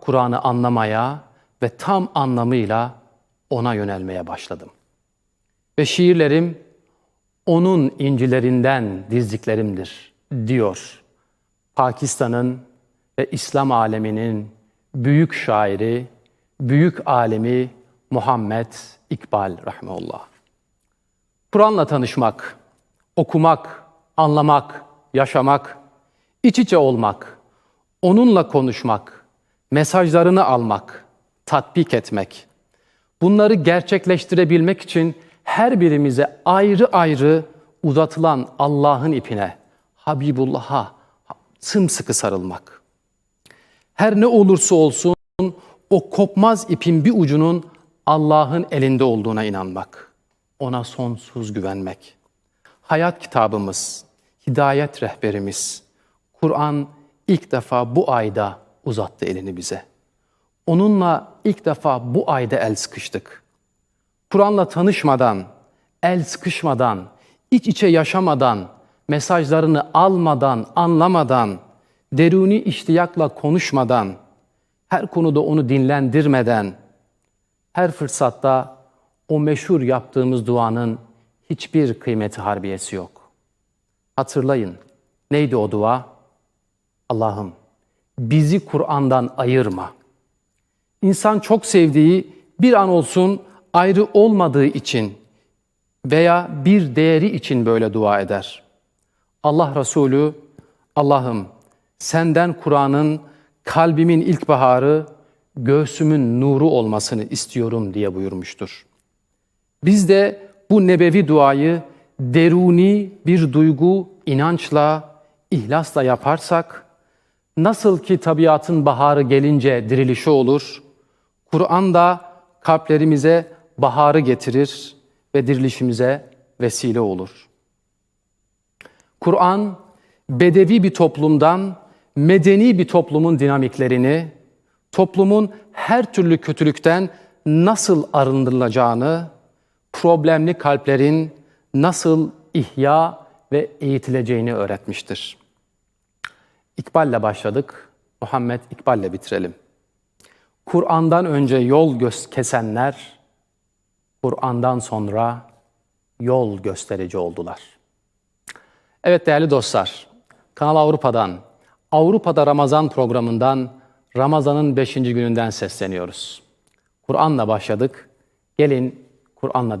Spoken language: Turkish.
Kur'an'ı anlamaya ve tam anlamıyla ona yönelmeye başladım. Ve şiirlerim onun incilerinden dizdiklerimdir diyor. Pakistan'ın ve İslam aleminin büyük şairi, büyük alemi Muhammed İkbal rahmeullah. Kur'an'la tanışmak, okumak, anlamak, yaşamak, iç içe olmak, onunla konuşmak, mesajlarını almak, tatbik etmek. Bunları gerçekleştirebilmek için her birimize ayrı ayrı uzatılan Allah'ın ipine, Habibullah'a sımsıkı sarılmak. Her ne olursa olsun o kopmaz ipin bir ucunun Allah'ın elinde olduğuna inanmak. Ona sonsuz güvenmek. Hayat kitabımız, hidayet rehberimiz, Kur'an ilk defa bu ayda uzattı elini bize. Onunla ilk defa bu ayda el sıkıştık. Kur'an'la tanışmadan, el sıkışmadan, iç içe yaşamadan, mesajlarını almadan, anlamadan, deruni iştiyakla konuşmadan, her konuda onu dinlendirmeden, her fırsatta o meşhur yaptığımız duanın hiçbir kıymeti harbiyesi yok. Hatırlayın, neydi o dua? Allah'ım bizi Kur'an'dan ayırma. İnsan çok sevdiği bir an olsun ayrı olmadığı için veya bir değeri için böyle dua eder. Allah Resulü Allah'ım senden Kur'an'ın kalbimin ilkbaharı, göğsümün nuru olmasını istiyorum diye buyurmuştur. Biz de bu nebevi duayı deruni bir duygu, inançla, ihlasla yaparsak, nasıl ki tabiatın baharı gelince dirilişi olur, Kur'an da kalplerimize baharı getirir ve dirilişimize vesile olur. Kur'an, bedevi bir toplumdan medeni bir toplumun dinamiklerini, toplumun her türlü kötülükten nasıl arındırılacağını, problemli kalplerin nasıl ihya ve eğitileceğini öğretmiştir. İkbal'le başladık, Muhammed İkbal'le bitirelim. Kur'an'dan önce yol göz kesenler, Kur'an'dan sonra yol gösterici oldular. Evet değerli dostlar, Kanal Avrupa'dan, Avrupa'da Ramazan programından Ramazan'ın 5. gününden sesleniyoruz. Kur'an'la başladık, gelin Kur'an'la devam